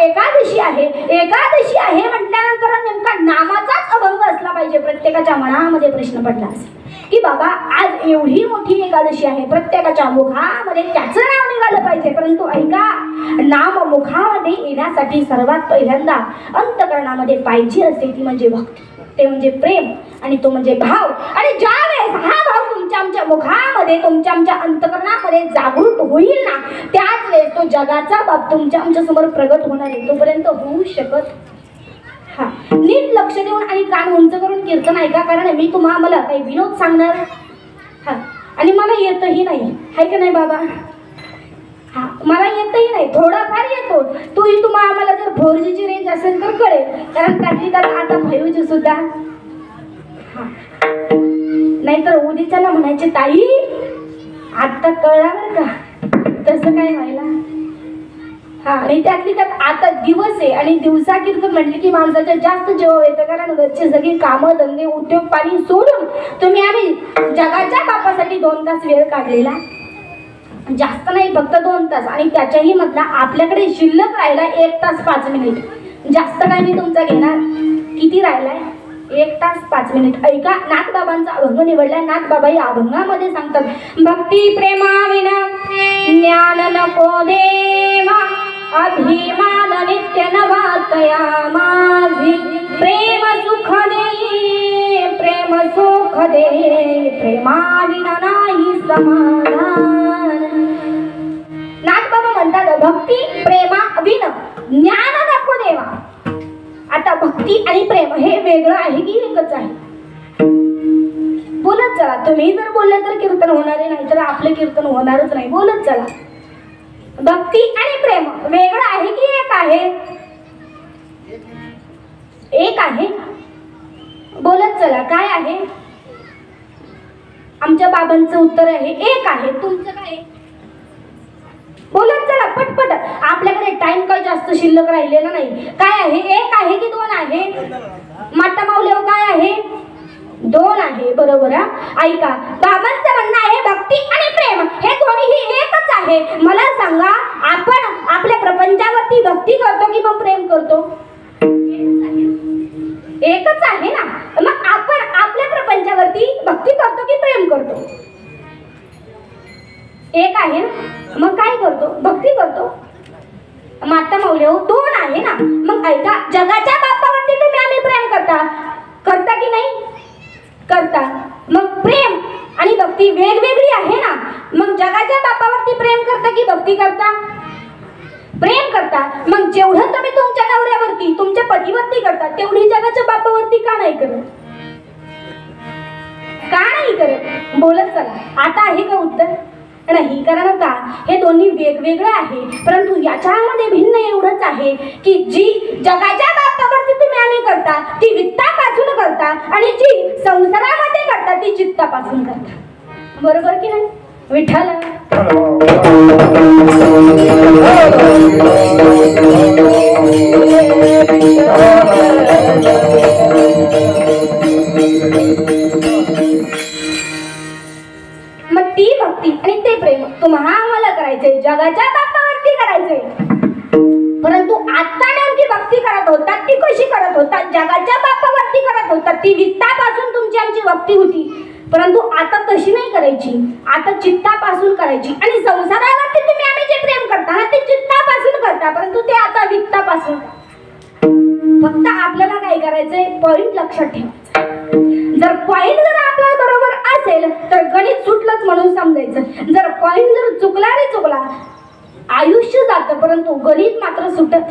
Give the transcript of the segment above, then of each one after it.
एकादशी आहे. एकादशी आहे म्हटल्यानंतर नेमका नामाचाच अभंग असला पाहिजे. प्रत्येकाच्या मनामध्ये प्रश्न पडला असेल. की बाबा आज एवढी मोठी एकादशी आहे. प्रत्येकाच्या मुखामध्ये त्याचं नाव निघालं पाहिजे. परंतु ऐका नाम मुखामध्ये येण्यासाठी सर्वात पहिल्यांदा अंतकरणामध्ये पाहिजे असते ती म्हणजे भक्ती. ते म्हणजे प्रेम आणि तो म्हणजे भाव. आणि ज्या वेळेस हा भाव तुमच्या आमच्या मुखामध्ये तुमच्या आमच्या अंतकरणामध्ये जागृत होईल ना त्याच वेळेस तो जगाचा बाब तुमच्या आमच्यासमोर प्रगट होणार आहे. तोपर्यंत होऊ शकत हा. नीट लक्ष देऊन आणि कान उंच करून कीर्तन ऐका कारण मी तुम्हाला मला काही विनोद सांगणार. हा. आणि मला येतही नाही. आहे का नाही बाबा? मला येतही नाही थोडाफार येतो. तोही तुम्हाला आम्हाला जर फोर जीची रेंज असेल तर कळेल. कारण त्यातली त्याला आता फाईव्ह जी सुद्धा. हा. नाहीतर उद्याच्याला म्हणायचे ताई आत्ता कळला बरं का? तसं काय व्हायला? हा आणि त्यातली त्यात आता दिवस आहे आणि दिवसा कीर्तन म्हटले की माणसाच्या जास्त जेव्हा येतं कारण घरचे सगळी कामं धंदे उद्योग पाणी सोडून तुम्ही आम्ही जगाच्या बापासाठी दोन तास वेळ काढलेला. जास्त नाही फक्त दोन तास. आणि त्याच्याही मधला आपल्याकडे शिल्लक राहिला एक तास पाच मिनिट. जास्त काय मी तुमचा घेणार? किती राहिलाय? एक तास पाच मिनिट. ऐका नाथबाबांचा अभंग निवडलाय. नाथबाबा या अभंगामध्ये सांगतात भक्ती प्रेमाविना ज्ञान नको देवा अभिमान नित्य नवातया माझी. प्रेम सुख दे प्रेम सुख दे प्रेमाविना नाही समाधान. भक्ती प्रेमा विन ज्ञान दाखव देवा. आता भक्ती आणि प्रेम हे वेगळं आहे की एकच आहे? बोलत चला. तुम्ही जर बोलले तर कीर्तन होणार नाही तर आपलं कीर्तन होणारच नाही. बोलत चला. भक्ती आणि प्रेम वेगळं आहे की एक आहे? एक आहे? बोलत चला. काय आहे? आमच्या बाबांचं उत्तर आहे एक आहे. तुमचं काय आहे? पटपट आपल्याकडे टाइम काही जास्त शिल्लक राहिलेला नाही. काय आहे? एक आहे की दोन आहे? माता माऊलीवर काय आहे? दोन आहे. बरोबर ऐका. बाबांचं म्हणणं आहे भक्ती आणि करता? करता की नाही? करता. मग प्रेम आणि भक्ती वेगवेगळी आहे ना? मग जगाच्या बापावरती प्रेम करता की भक्ती करता? प्रेम करता. मग जेवढं तुम्ही तुमच्या नवऱ्यावरती तुमच्या पतीवरती करता तेवढी जगाच्या बापावरती का नाही करत? का नाही करत? बोलत चला. आता आहे का उत्तर? नाही. कारण का हे दोन्ही वेगवेगळं आहे. परंतु याच्यामध्ये भिन्न एवढंच आहे की जी जगाच्या बापावरती तुम्ही आम्ही करता ती वित्तापासून करता आणि जी संसारामध्ये करता ती चित्तापासून करता. बरोबर की नाही? विठ्ठल. भक्ती आणि ते प्रेम तुम्हाला आम्हाला करायचंय. जगाच्या बापावरती करायचंय. परंतु आता नेमकी भक्ती करत होतात ती कशी करत होतात जगाच्या बापावरती करत होतात ती वित्तापासून तुमची आमची भक्ती होती. परंतु आता तशी नाही करायची. आता चित्तापासून करायची. आणि संसारावरती तुम्ही आम्ही जे प्रेम करता ना ते चित्तापासून करता. परंतु ते आता वित्तापासून. फक्त आपल्याला काय करायचंय? पॉइंट लक्षात ठेवायचं जर पॉइंट जर असेल तर गणित सुटलंच म्हणून समजायचं. जर पॉईंट जर चुकला रे चुकला आयुष्य जातं परंतु गणित मात्र सुटत.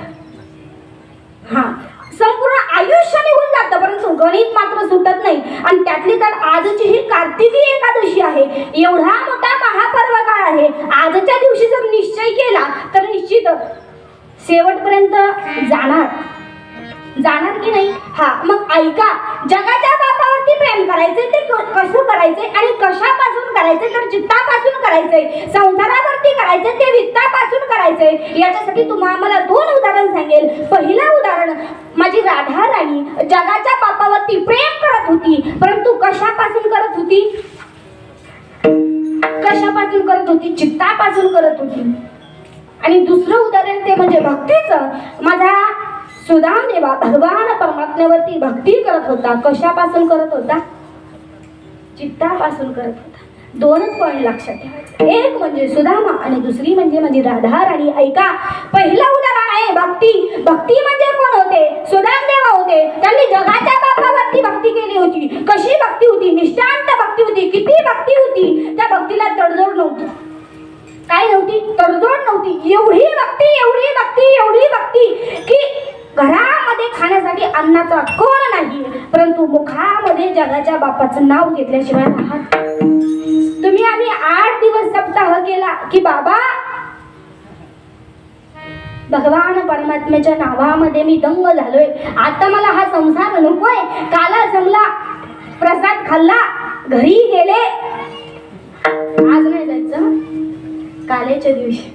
हा. संपूर्ण आयुष्य निघून जातं परंतु गणित मात्र सुटत नाही. आणि त्यातली तर आजची ही कार्तिकी एकादशी आहे. एवढा मोठा महापर्व काळ आहे. आजच्या दिवशी जर निश्चय केला तर निश्चित शेवटपर्यंत जाणार. जाणार की नाही? हा. मग ऐका जगाच्या बाबतीत प्रेम करायचे ते क- कसं करायचे आणि कशापासून करायचे तर चित्तापासून करायचे संसारावरती करायचे ते वित्तापासून करायचे याच्यासाठी तुम्हाला मला दोन उदाहरण सांगेल. पहिलं उदाहरण माझी राधा राणी जगाच्या पापावरती प्रेम करत होती परंतु कशापासून करत होती? कशापासून करत होती? चित्तापासून करत होती. आणि दुसरं उदाहरण ते म्हणजे भक्तीचं. माझा सुदाम भगवान परमात्म्यावरती भक्ती करत होता. कशापासून करत होता? चित्तापासून करत होता. दोनच पॉईंट लक्षात ठेवायचे. एक म्हणजे सुदामा आणि दुसरी म्हणजे म्हणजे राधा राणी ऐका पहिलं उदाहरण आहे भक्ती. भक्ती म्हणजे कोण होते? सुदाम देवा होते. त्यांनी जगाच्या बापावरती भक्ती केली होती. कशी भक्ती होती? निष्ठांत भक्ती होती. किती भक्ती होती? त्या भक्तीला तडजोड नव्हती. काय नव्हती? तडजोड नव्हती. एवढी भक्ती एवढी भक्ती एवढी भक्ती की घरामध्ये खाण्यासाठी अन्नाचा कोण नाही? परंतु मुखामध्ये जगाच्या बापाचं नाव घेतल्याशिवाय राहत तुम्ही आम्ही आठ दिवस सप्ताह केला की बाबा भगवान परमात्म्याच्या नावामध्ये मी दंग झालोय. आता मला हा संसार नकोय. काला जमला प्रसाद खाल्ला घरी गेले. आज नाही जायचं कालेच्या दिवशी.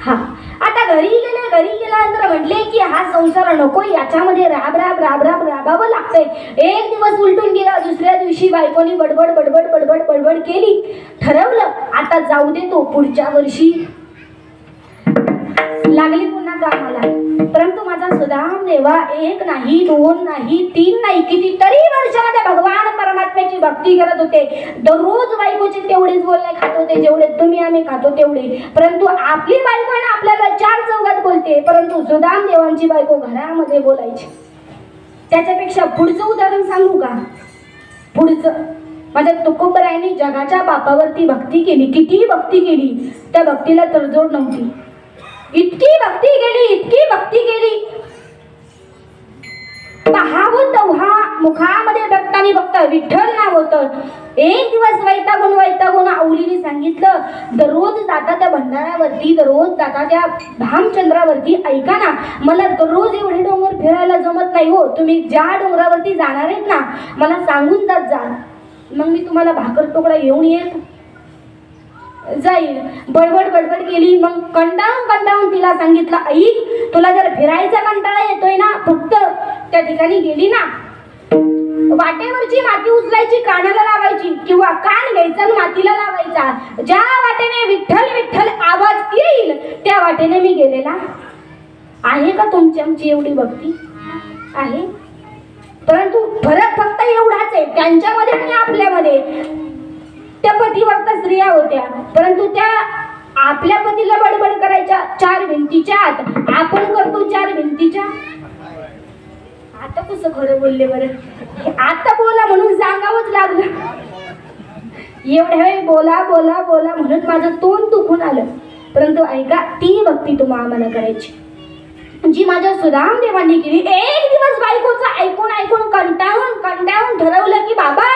हा आता घरी गेले घरी गेल्यानंतर म्हटले की हा संसार नको याच्यामध्ये राब राब राब राब राबावं लागतंय. एक दिवस उलटून गेला दुसऱ्या दिवशी बायकोनी बडबड बडबड बडबड बडबड केली. ठरवलं आता जाऊ दे तो पुढच्या वर्षी. लागली परंतु माझा सुदाम देवा एक नाही दोन नाही तीन नाही कितीतरी वर्षामध्ये भगवान परमात्म्याची भक्ती करत होते. दररोज बायकोचे तेवढेच बोलणे खात होते जेवढे तुम्ही आम्ही खातो तेवढे. परंतु आपली बायको आहे ना आपल्याला चार चौघात बोलते परंतु सुदाम देवांची बायको घरामध्ये बोलायची. त्याच्यापेक्षा पुढचं उदाहरण सांगू का? पुढचं. माझ्या तुकोबरायांनी जगाच्या बापावरती भक्ती केली कितीही भक्ती केली. त्या भक्तीला तडजोड नव्हती. इतकी भक्ती गेली इतकी भक्ती गेली पहावं तेव्हा मुखामध्ये बघतानी बघता विठ्ठल नाव होतं एक दिवस वैतागून वैतागून आवलीने सांगितलं दररोज जाता त्या भंडाऱ्यावरती दररोज जाता त्या भामचंद्रावरती ऐका ना मला दररोज एवढे डोंगर फिरायला जमत नाही हो तुम्ही ज्या डोंगरावरती जाणार आहेत ना मला सांगून जात जा. मग मी तुम्हाला भाकर तुकडा येऊन येत. जाईल. बडबड बडबड केली. मग कंटाळून कंटाळून तिला सांगितलं ऐक तुला जर फिरायचा कंटाळा येतोय ना फक्त त्या ठिकाणी गेली ना वाटेवरची माती उचलायची कानाला लावायची किंवा कान घ्यायचा आणि मातीला लावायचा ज्या वाटेने विठ्ठल विठ्ठल आवाज येईल त्या वाटेने मी गेलेला. आहे का तुमची आमची एवढी भक्ती? आहे. परंतु फरक फक्त एवढाच आहे. त्यांच्यामध्ये आणि आपल्यामध्ये. स्त्रिया होत्या. परंतु त्या आपल्या पतीला बडबड करायच्या चार भिंतीच्या आत. आपण करतो चार भिंतीच्या? आता कसं खरं बोलले बरं? आता बोला म्हणून सांगावंच लागलं. एवढ्या वेळ बोला बोला बोला म्हणून माझं तोंड दुखून आलं. परंतु ऐका ती भक्ती तुम्हाला आम्हाला करायची. जी माझ्या सुदाम देवांनी केली एक दिवस बायकोचं ऐकून ऐकून कंटाळून कंटाळून ठरवलं की बाबा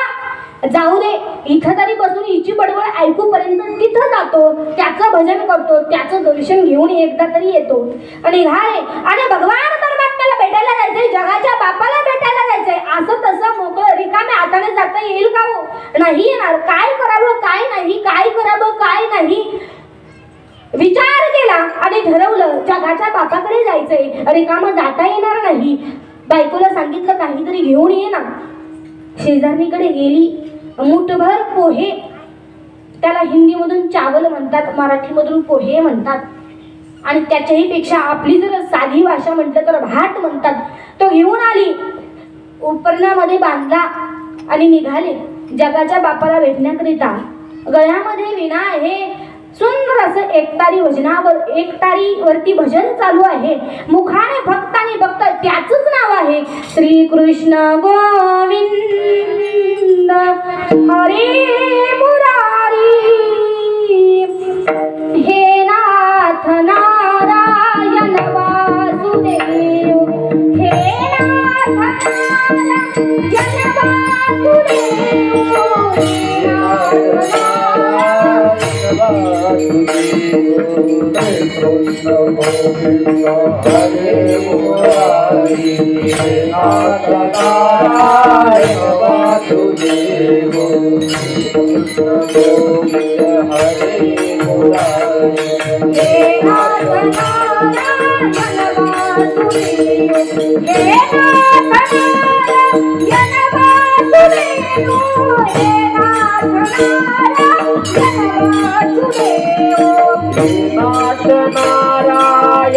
जाऊ दे इथं तरी बसून हिची बडबड ऐकूपर्यंत तिथं जातो त्याचं भजन करतो त्याचं दर्शन घेऊन एकदा तरी येतो. आणि घाय आणि भगवान परमात्म्याला भेटायला जायचंय जगाच्या बापाला भेटायला जायचंय. असं तसं मोकळं रिकाम्या हाताने जाता येईल का हो? नाही येणार. काय करावं काय नाही काय करावं काय नाही? विचार केला आणि ठरवलं जगाच्या बापाकडे जायचंय. रिकामं जाता येणार नाही. बायकोला सांगितलं काहीतरी घेऊन ये ना. शेजारणीकडे गेली. मुठभर पोहे. त्याला हिंदीमधून चावल म्हणतात मराठीमधून पोहे म्हणतात. आणि त्याच्याही पेक्षा आपली जर साधी भाषा म्हटलं तर भात म्हणतात. तो घेऊन आली उपरणामध्ये बांधला आणि निघाले. जगाच्या बापाला भेटण्याकरिता गळ्यामध्ये विना हे सुंदर असं एकतारी भजनावर एकतारी वरती भजन चालू आहे. मुखाने भक्त आणि भक्त त्याचंच नाव आहे. श्री कृष्ण गोविंद. हरे मुरारी. हे नाथ नारायण वासुदेव. हे नाथ नारायण वासुदेव. हे नाथ नारायण वासुदेव नाथ नारायण वासुदेव हे नाथ नारायण वासुदेव नाथ नारायण वासुदेव हे नाथ नारायण वासुदेव हे नाथ नारायण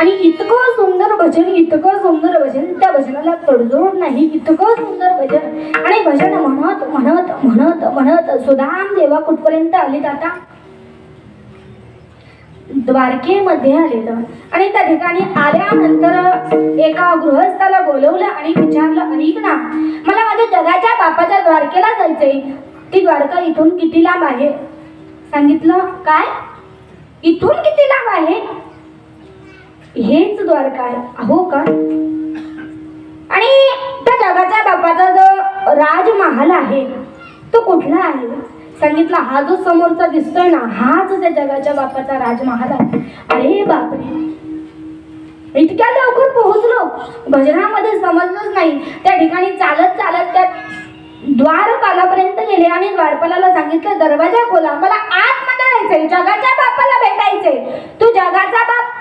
आणि इतकं सुंदर भजन इतकं सुंदर भजन त्या भजनाला तडजोड नाही इतकं सुंदर भजन. आणि भजन म्हणत म्हणत म्हणत म्हणत सुदाम देवा कुठपर्यंत आले आता? द्वारकेमध्ये आलेलं आणि त्या ठिकाणी आल्यानंतर एका गृहस्थाला बोलवलं आणि विचारलं ऐक ना मला माझ्या जगाच्या बापाच्या द्वारकेला जायचंय. ती द्वारका इथून किती लांब आहे? सांगितलं काय? इथून किती लांब आहे? हेच द्वारका आहे अहो का? आणि त्या जगाच्या बापाचा जो राजमहाल आहे तो कुठला आहे? सांगितला हा जो समोरचा दिसतोय ना हाच त्या जगाच्या बापाचा राजमहाल आहे. अरे बापरे. इतक्या लवकर पोहोचलो. भजनामध्ये समजलंच नाही. त्या ठिकाणी चालत चालत त्या द्वारपालापर्यंत गेले आणि द्वारपालाला सांगितलं दरवाजा खोला मला आतमध्ये जायचंय जगाच्या बापाला भेटायचंय. तू जगाचा बाप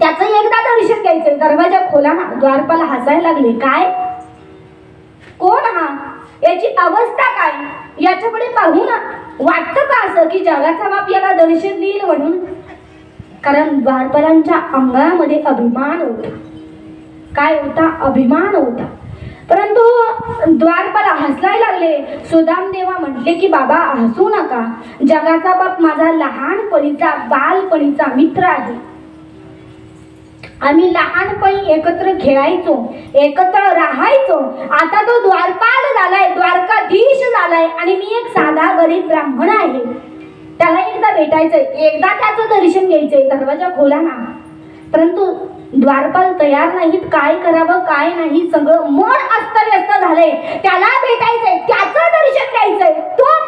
त्याचं एकदा दर्शन घ्यायचं. दरवाजा खोला ना. द्वारपाल हसायला लागले. काय? कोण हा? याची अवस्था काय? याच्याकडे ना. वाटतं का असं की जगाचा बाप याला दर्शन देईल म्हणून? कारण द्वारपालांच्या अंगामध्ये अभिमान होता. काय होता? अभिमान होता. परंतु द्वारपाला हसायला लागले. सुदाम देवा म्हटले की बाबा हसू नका. जगाचा बाप माझा लहानपणीचा बालपणीचा मित्र आहे. आम्ही लहानपणी एकत्र खेळायचो एकत्र राहायचो. आता तो द्वारपाल झालाय द्वारकाधीश झालाय आणि मी एक साधा गरीब ब्राह्मण आहे. त्याला एकदा भेटायचंय. एकदा त्याचं दर्शन घ्यायचंय दरवाजा खोला ना. परंतु द्वारपाल तयार नाहीत. काय करावं काय नाही सगळं मन अस्तव्यस्त झालंय. त्याला भेटायचंय त्याचं दर्शन घ्यायचंय. तो